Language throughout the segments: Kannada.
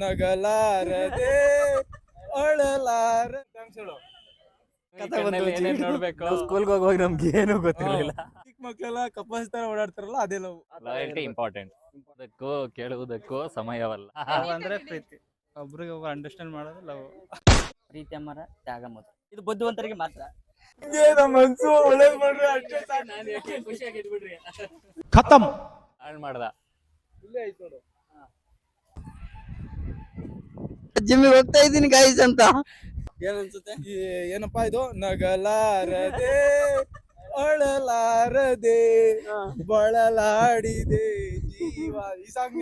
ನಗಲಾರದೆ ಅಳಲಾರ ಏನೇನ್ ನೋಡ್ಬೇಕು? ಸ್ಕೂಲ್ಗೆ ಹೋಗುವಾಗ ನಮ್ಗೆ ಏನು ಗೊತ್ತಿರಲಿಲ್ಲ. ಚಿಕ್ಕ ಮಕ್ಕಳೆಲ್ಲ ಕಪ್ಪಸ್ ತರ ಓಡಾಡ್ತಾರಲ್ಲ ಅದೇ ಲವ್ ಲಾಯಲ್ಟಿ ಇಂಪಾರ್ಟೆಂಟ್ ಅದಕ್ಕೂ ಕೇಳುವುದಕ್ಕೂ ಸಮಯವಲ್ಲ. ಅಂದ್ರೆ ಪ್ರೀತಿ. ಒಬ್ರಿಗೆ ಒಬ್ರು ಅಂಡರ್ಸ್ಟ್ಯಾಂಡ್ ಮಾಡೋದು ಲವ್. ಪ್ರೀತಿ ಅಮರ ತ್ಯಾಗ ಮೊದಲು ಇದು ಬುದ್ಧಿವಂತರಿಗೆ ಮಾತ್ರ. ನಮ್ಮ ಮನ್ಸು ಒಳ್ಳೇದ್ ಮಾಡ್ರಿ ಅಷ್ಟೇ. ಖತಮ್. ಹಾಳ್ ಮಾಡ್ದ. ಇಲ್ಲೇ ಐತ್ ನೋಡು. ಜಿಮ್ಮಿಗೆ ಹೋಗ್ತಾ ಇದ್ದೀನಿ ಗಾಯ್ಸ್ ಅಂತ. ಏನನ್ಸುತ್ತೆ? ಏನಪ್ಪಾ ಇದು? ನಗಲಾರದೆ ಅಳಲಾರದೆ ಬಳಲಾಡಿದೆ ಜೀವ. ಈ ಸಾಂಗ್.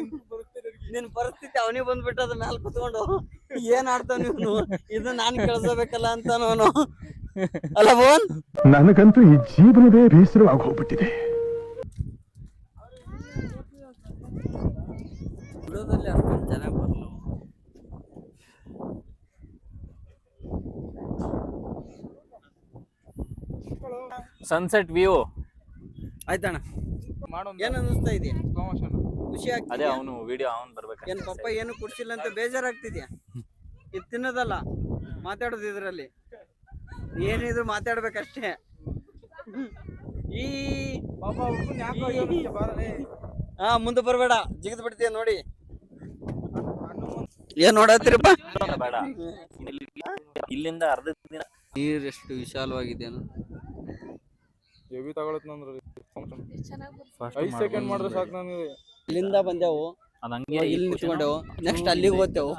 ನಿನ್ ಪರಿಸ್ಥಿತಿ ಅವನಿಗೆ ಬಂದ್ಬಿಟ್ಟದ ಮ್ಯಾಲ ಕುತ್ಕೊಂಡು ಏನ್ ಆಡ್ತಾವ ನೀವು ಇದು ನಾನ್ ಕೇಳಿಸಬೇಕಲ್ಲ ಅಂತ ಅವನು. ಅಲ್ಲ ಬೋನ್ ನನಗಂತೂ ಈ ಜೀವನವೇ ಬೇಸರವಾಗಿ ಹೋಗ್ಬಿಟ್ಟಿದೆ ಬಿಡೋದಲ್ಲಿ ಅಷ್ಟೊಂದು ಚೆನ್ನಾಗಿ ಬರಲ್ಲ ಸನ್ಸೆಟ್ ವ್ಯೂ ಆಯ್ತಣ್ಣ. ಏನ್ ಅನ್ನಿಸ್ತಾ ಇದೆಯಾ. ಖುಷಿ ಅದೇ ಅವನು ವಿಡಿಯೋ ಅವನು ಬರ್ಬೇಕು ಏನ್ ಪಪ್ಪ ಏನು ಕುಡ್ಸಿಲ್ಲ ಅಂತ ಬೇಜಾರಾಗ್ತಿದ್ಯಾ? ಇದು ತಿನ್ನೋದಲ್ಲ ಮಾತಾಡೋದು ಇದ್ರಲ್ಲಿ. ಏನಿದ್ರು ಮಾತಾಡ್ಬೇಕಷ್ಟೇ. ಈ. ಹಾ ಮುಂದೆ ಬರ್ಬೇಡ. ಜಿಗಿದ್ ಬಿಡ್ತೀಯ ನೋಡಿ. ಏನ್ ನೋಡತ್ತೀರಪ್ಪ? ಬೇಡ. ಇಲ್ಲಿ- ಇಲ್ಲಿಂದ ಅರ್ಧ ದಿನ ನೀರ್ ಎಷ್ಟು ವಿಶಾಲವಾಗಿದೆ ಹೆವಿ ತಗೊಳತ್ ನಂದ್ರ first ಐದ್ ಸೆಕೆಂಡ್ ಮಾಡಿದ್ರೆ ಸಾಕು ನನಗೆ ಇಲ್ಲಿಂದ ಬಂದೆವು. ಅದ್ ಹಂಗೆ ಇಲ್ಲಿ ನಿಂತ್ಕೊಂಡೆವು. ನೆಕ್ಸ್ಟ್ ಅಲ್ಲಿಗೆ ಹೋಗ್ತೇವು.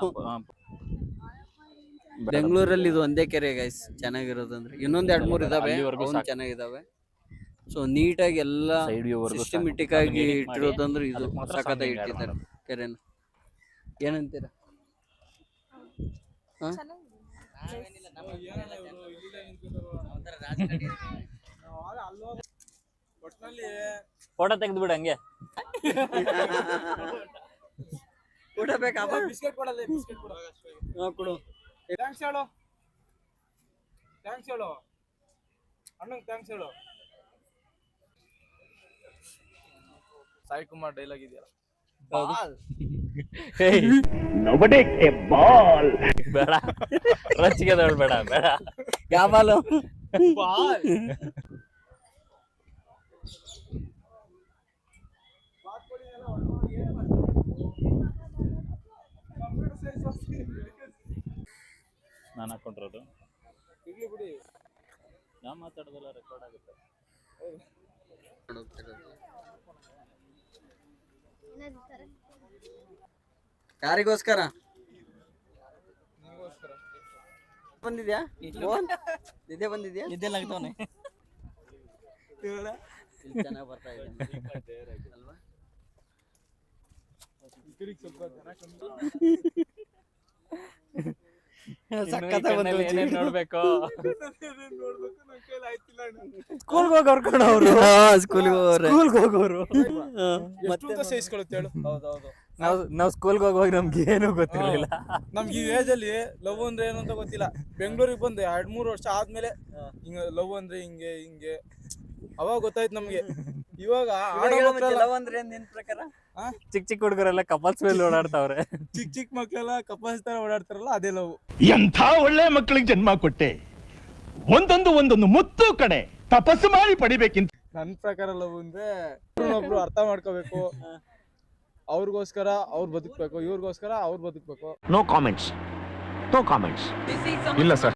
ಬೆಂಗಳೂರಲ್ಲಿ ಇದು ಒಂದೇ ಕೆರೆ ಗೈಸ್ ಚೆನ್ನಾಗಿರೋದು ಅಂದ್ರೆ. ಇನ್ನೊಂದ್ ಎರಡ್ ಮೂರ್ ಇದಾವೆ. ಅಲ್ಲಿವರೆಗೂ ಅವ್ನು ಸಾಕು. ಚೆನ್ನಾಗಿದಾವೆ. ಸೊ ನೀಟಾಗಿ ಎಲ್ಲ Side view ವರ್ಗೂ ಸಾಕು. ಸಿಸ್ಟಮೆಟಿಕ್ ಆಗಿ ಅದನ್ನ edit ಮಾಡಿ, ಇಟ್ಟಿರೋದಂದ್ರೆ ಇದು ಅದಕ್ಕೆ ಮಾತ್ರ ಸಖತ್ತಾಗಿ something add ಇಟ್ಟಿದ್ದಾರೆ. ಕೆರೆನ. ಏನಂತೀರ? ಹಾ? ಫೋಟೋ ತೆಗೆದು ಬಿಡು ಹಂಗೆ. ಊಟ ಬೇಕಾ? ಬಿಸ್ಕೆಟ್ ಕೊಡಲ್ಲ ಬಿಸ್ಕೆಟ್ ಕೊಡು. ಹಾ, ಕೊಡು. ಥ್ಯಾಂಕ್ಸ್ ಹೇಳು. ಥ್ಯಾಂಕ್ಸ್ ಹೇಳು. ಅಣ್ಣಂಗೆ ಥ್ಯಾಂಕ್ಸ್ ಹೇಳು. ಸಾಯಿ ಕುಮಾರ್ ಡೈಲಾಗ್ ಇದೆಯಲ್ಲ. ಬಾಲ್. ಬೇಡ. ರಚಿಗೆ ಬೇಡ. ಬೇಡ ಯಾವಾಲು ಬಾಲ್. ನಾನು ಹಾಕೊಂಡಿರೋದು ಇರ್ಲಿ ಬಿಡಿ. ನಾ ಮಾತಾಡೋದೆಲ್ಲ ರೆಕಾರ್ಡ್ ಆಗುತ್ತೆ. ಯಾರಿಗೋಸ್ಕರ? ಬಂದಿದ್ಯಾ? ಫೋನ್ ನಿದ್ದೆ ಬಂದಿದ್ಯಾ? ಇದೆಲ್ಲ ಆಗ್ತಾವನೆ ಚೆನ್ನಾಗಿ ಬರ್ತಾ ಇದೆ ಅಲ್ವಾ? ನೋಡ್ಬೇಕು? ಸ್ಕೂಲ್ಗೆ ಹೋಗಿ ಕರ್ಕೊಂಡು ಅವರು. ಸ್ಕೂಲ್ಗೆ ಹೋಗ್ರೆ. ಸ್ಕೂಲ್ಗೆ ಹೋಗೋರು. ಮತ್ತೆ? ಹೇಳು? ಹೌದೌದು. ನಾವು ನಾವು ಸ್ಕೂಲ್ಗೆ ಹೋಗುವಾಗ ನಮ್ಗೆ ಏನು ಗೊತ್ತಿರಲಿಲ್ಲ. ನಮ್ಗೆ ಈ ಏಜ್ ಅಲ್ಲಿ ಲವ್ ಅಂದ್ರೆ ಏನು ಅಂತ ಗೊತ್ತಿಲ್ಲ. ಬೆಂಗಳೂರಿಗೆ ಬಂದೆ ಎರಡ್ ಮೂರು ವರ್ಷ ಆದ್ಮೇಲೆ ಹಿಂಗ ಲವ್ ಅಂದ್ರೆ ಹಿಂಗೆ ಹಿಂಗೆ. ಅವಾಗ ಗೊತ್ತಾಯ್ತು ನಮ್ಗೆ. ಇವಾಗ ಅಂದ್ರೆ ನಿನ್ ಪ್ರಕಾರ? ಚಿಕ್ಕ ಚಿಕ್ಕ ಹುಡುಗರೆಲ್ಲ ಕಪಲ್ಸ್ ಮೇಲೆ ಓಡಾಡ್ತಾವ್ರೆ. ಚಿಕ್ಕ ಚಿಕ್ಕ ಮಕ್ಕಳೆಲ್ಲ ಕಪಲ್ಸ್ ತರ ಓಡಾಡ್ತಾರಲ್ಲ ಅದೇ ಲವ್. ಎಂಥ ಒಳ್ಳೆ ಮಕ್ಕಳಿಗೆ ಜನ್ಮ ಕೊಟ್ಟೆ? ಒಂದೊಂದು ಒಂದೊಂದು ಮುತ್ತು ಕಡೆ ತಪಸ್ಸು ಮಾಡಿ ಪಡಿಬೇಕಿಂತ ನನ್ ಪ್ರಕಾರ ಲವ್ ಅಂದ್ರೆ ಒಬ್ರು ಅರ್ಥ ಮಾಡ್ಕೋಬೇಕು. ಅವ್ರಿಗೋಸ್ಕರ ಅವ್ರು ಬದುಕ್ಬೇಕು ಇವ್ರಿಗೋಸ್ಕರ ಅವ್ರು ಬದುಕ್ಬೇಕು. ನೋ ಕಾಮೆಂಟ್ಸ್ ನೋ ಕಾಮೆಂಟ್ಸ್ ಇಲ್ಲ ಸರ್.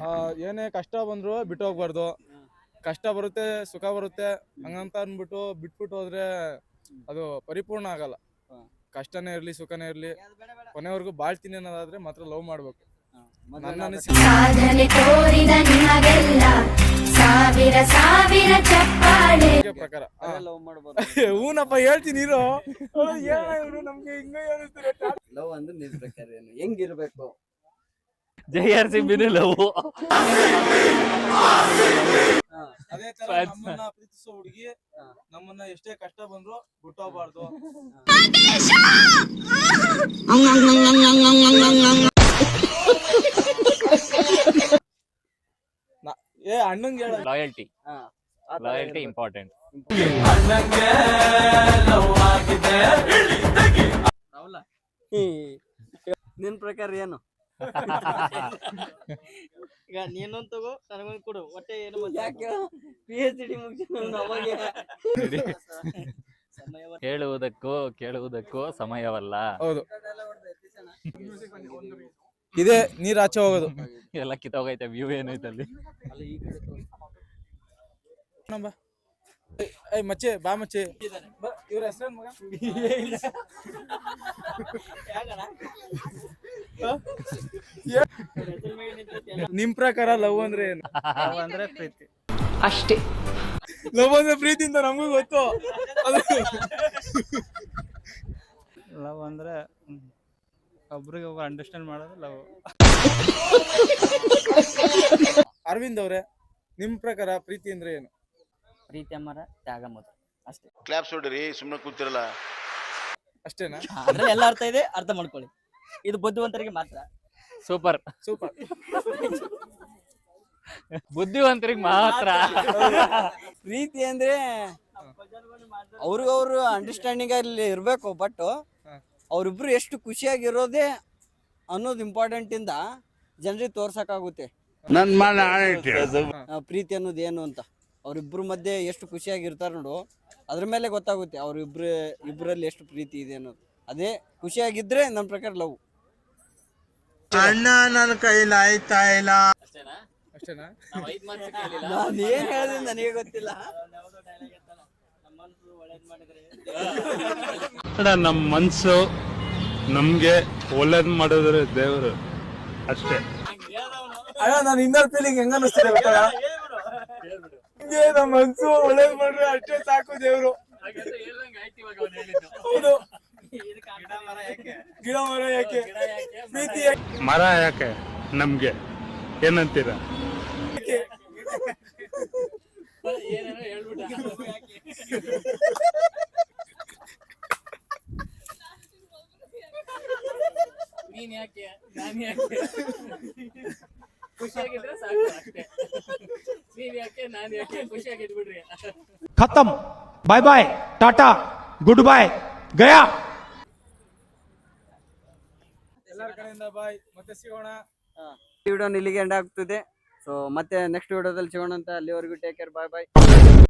ಆ, ಏನೇ ಕಷ್ಟ ಬಂದ್ರು ಬಿಟ್ಟು ಹೋಗ್ಬಾರ್ದು ಕಷ್ಟ ಬರುತ್ತೆ ಸುಖ ಬರುತ್ತೆ ಹಂಗಂತ ಅನ್ಬಿಟ್ಟು ಬಿಟ್ಬಿಟ್ಟು ಹೋದ್ರೆ ಅದು ಪರಿಪೂರ್ಣ ಆಗಲ್ಲ. ಕಷ್ಟನೇ ಇರ್ಲಿ ಸುಖನೇ ಇರ್ಲಿ ಕೊನೆವರೆಗೂ ಬಾಳ್ತೀನಿ ಅನ್ನೋದಾದ್ರೆ ಮಾತ್ರ ಲವ್ ಮಾಡ್ಬೇಕು. ನನ್ನ ಮದ್ವೆನಾದ- ಅನಿಸಿಕೆ ಸಾಧನೆ ತೋರಿದ ನಿಮಗೆಲ್ಲ ಸಾವಿರ ಸಾವಿರ ಚಪ್ಪಾಳೆ. ಪ್ರಕಾರ. ಲವ್ ಮಾಡ್ಬೋದು. ಹೂನಪ್ಪ ಹೇಳ್ತೀನಿ ಇರೋ. ಏನ ಇವ್ರು ನಮ್ಗೆ ಹಿಂಗ ಅನಿಸ್ತಾರೆ ಲವ್ ಅಂದ್ರೆ ಹೆಂಗಿರ್ಬೇಕು? ಜೈ ಆರ್ ಸಿ ಬಿನು ಲವ್ ಅದೇ ತರ. ನಮ್ಮನ್ನ ಪ್ರೀತಿಸೋ ಹುಡುಗಿ ನಮ್ಮನ್ನ ಎಷ್ಟೇ ಕಷ್ಟ ಬಂದ್ರು ಬಿಟ್ಟೋಗ್ಬಾರ್ದು. ನಾ- ಏ ಅಣ್ಣಂಗೆ ಹೇಳ. Loyalty loyalty. ಇಂಪಾರ್ಟೆಂಟ್ ನಿನ್ ಪ್ರಕಾರ ಏನು? ಈಗ ನೀನೊಂದ್ ತಗೋ ನನಗೊಂದ್ ಕೊಡು. ಒಟ್ಟೆ ಏನು ಯಾಕೆ? ಪಿ ಎಚ್ ಡಿ ಹೇಳುವುದಕ್ಕೂ ಕೇಳುವುದಕ್ಕೂ ಸಮಯವಲ್ಲ. ಹೌದು. ಇದೆ ನೀರ್ ಆಚೆ ಹೋಗೋದು. ಎಲ್ಲ ಕಿತ್ತೋಗೈತೆ ವ್ಯೂ ಏನೈತೆ ಅಲ್ಲಿ. ನೋಡಮ್ಮ. ಏಯ್, ಮಚ್ಚೆ ಬಾ ಮಚ್ಚೆ. ಇವ್ರ ಹೆಸರೇನ್ ಮಗ? ನಿಮ್ ಪ್ರಕಾರ ಲವ್ ಅಂದ್ರೆ ಏನು? ಲವ್ ಅಂದ್ರೆ ಪ್ರೀತಿ. ಅಷ್ಟೇ. ಲವ್ ಅಂದ್ರೆ ಪ್ರೀತಿ ಅಂತ ನಮಗೂ ಗೊತ್ತು. ಲವ್ ಅಂದ್ರೆ ಒಬ್ರಿಗೆ ಒಬ್ರು ಅಂಡರ್ಸ್ಟ್ಯಾಂಡ್ ಮಾಡೋದು ಲವ್ ಅರವಿಂದ್ ಅವ್ರೆ ನಿಮ್ ಪ್ರಕಾರ ಪ್ರೀತಿ ಅಂದ್ರೆ ಏನು? ಪ್ರೀತಿ ಅಮ್ಮರ ತ್ಯಾಗ ಮೊದಲು ಅಷ್ಟೇ. ಕ್ಲಾಪ್ಸ್ ಹೊಡ್ರಿ ಸುಮ್ಮನೆ ಕೂತಿರಲ್ಲ. ಅಷ್ಟೇನಾ? ಅಂದ್ರೆ ಎಲ್ಲ ಅರ್ಥ ಇದೆ ಅರ್ಥ ಮಾಡ್ಕೊಳ್ಳಿ. ಇದು ಬುದ್ಧಿವಂತರಿಗೆ ಮಾತ್ರ. ಸೂಪರ್. ಸೂಪರ್. ಬುದ್ಧಿವಂತರಿಗೆ ಮಾತ್ರ. ಪ್ರೀತಿ ಅಂದ್ರೆ ಅವ್ರಿಗವ್ರು ಅಂಡರ್ಸ್ಟ್ಯಾಂಡಿಂಗ್ ಅಲ್ಲಿ ಇರ್ಬೇಕು ಬಟ್ ಅವ್ರಿಬ್ರು ಎಷ್ಟು ಖುಷಿಯಾಗಿರೋದೇ ಅನ್ನೋದು ಇಂಪಾರ್ಟೆಂಟ್ ಇಂದ ಜನರಿಗೆ ತೋರ್ಸಕ್ಕಾಗುತ್ತೆ. ನನ್ ಪ್ರೀತಿ ಅನ್ನೋದು ಏನು ಅಂತ. ಅವ್ರಿಬ್ರು ಮಧ್ಯೆ ಎಷ್ಟು ಖುಷಿಯಾಗಿರ್ತಾರ ನೋಡು ಅದ್ರ ಮೇಲೆ ಗೊತ್ತಾಗುತ್ತೆ ಅವ್ರಿಬ್ರು ಇಬ್ಬರಲ್ಲಿ ಎಷ್ಟು ಪ್ರೀತಿ ಇದೆ ಅನ್ನೋದು. ಅದೇ ಖುಷಿಯಾಗಿದ್ರೆ ನನ್ನ ಪ್ರಕಾರ ಲವ್ ಅಣ್ಣ ನನ್ನ ಕೈಲಿ ಆಯ್ತಾ ಇಲ್ಲ. ಅಷ್ಟೇನಾ? ನಾನು ಏನ್ ಹೇಳಿದೆ ನನಗೆ ಗೊತ್ತಿಲ್ಲ. ನಮ್ಮ ಮನ್ಸು ನಮ್ಗೆ ಒಳ್ಳೇದ್ ಮಾಡಿದ್ರೆ ದೇವರು ಅಷ್ಟೇ. ಅಯ್ಯೋ ನಾನು ಇನ್ನರ್ ಫೀಲಿಂಗ್ ಹೆಂಗ ಅನ್ನಿಸ್ತೇನೆ ಹಿಂಗೆ ನಮ್ಮ ಮನ್ಸು ಒಳ್ಳೇದ್ ಮಾಡ್ರೆ ಅಷ್ಟೇ ಸಾಕು ದೇವ್ರು. ಹೌದು. ಗಿಡ ಮರ ಯಾಕೆ? ಪ್ರೀತಿ ಮರ ಯಾಕೆ? ನಮ್ಗೆ. ಏನಂತೀರ? ಯಾಕೆ? ನೀನ್ ಯಾಕೆ? ನಾನ್ ಯಾಕೆ? ಖುಷಿಯಾಗಿದ್ರೆ ಸಾಕು ಅಷ್ಟೇ. ನೀನ್ ಯಾಕೆ? ನಾನ್ ಯಾಕೆ? ಖುಷಿಯಾಗಿದ್ಬಿಡ್ರಿ. ಖತಮ್. Bye bye tata good bye Gaya bye. ಮತ್ತೆ ಸಿಗೋಣ. ವಿಡಿಯೋ ಇಲ್ಲಿಗೆ ಎಂಡ್ ಆಗ್ತಿದೆ. ಸೊ ಮತ್ತೆ ನೆಕ್ಸ್ಟ್ ವಿಡಿಯೋದಲ್ಲಿ ಸಿಗೋಣ ಅಂತ ಅಲ್ಲಿವರೆಗೂ ಟೇಕ್ ಕೇರ್ ಬಾಯ್ ಬಾಯ್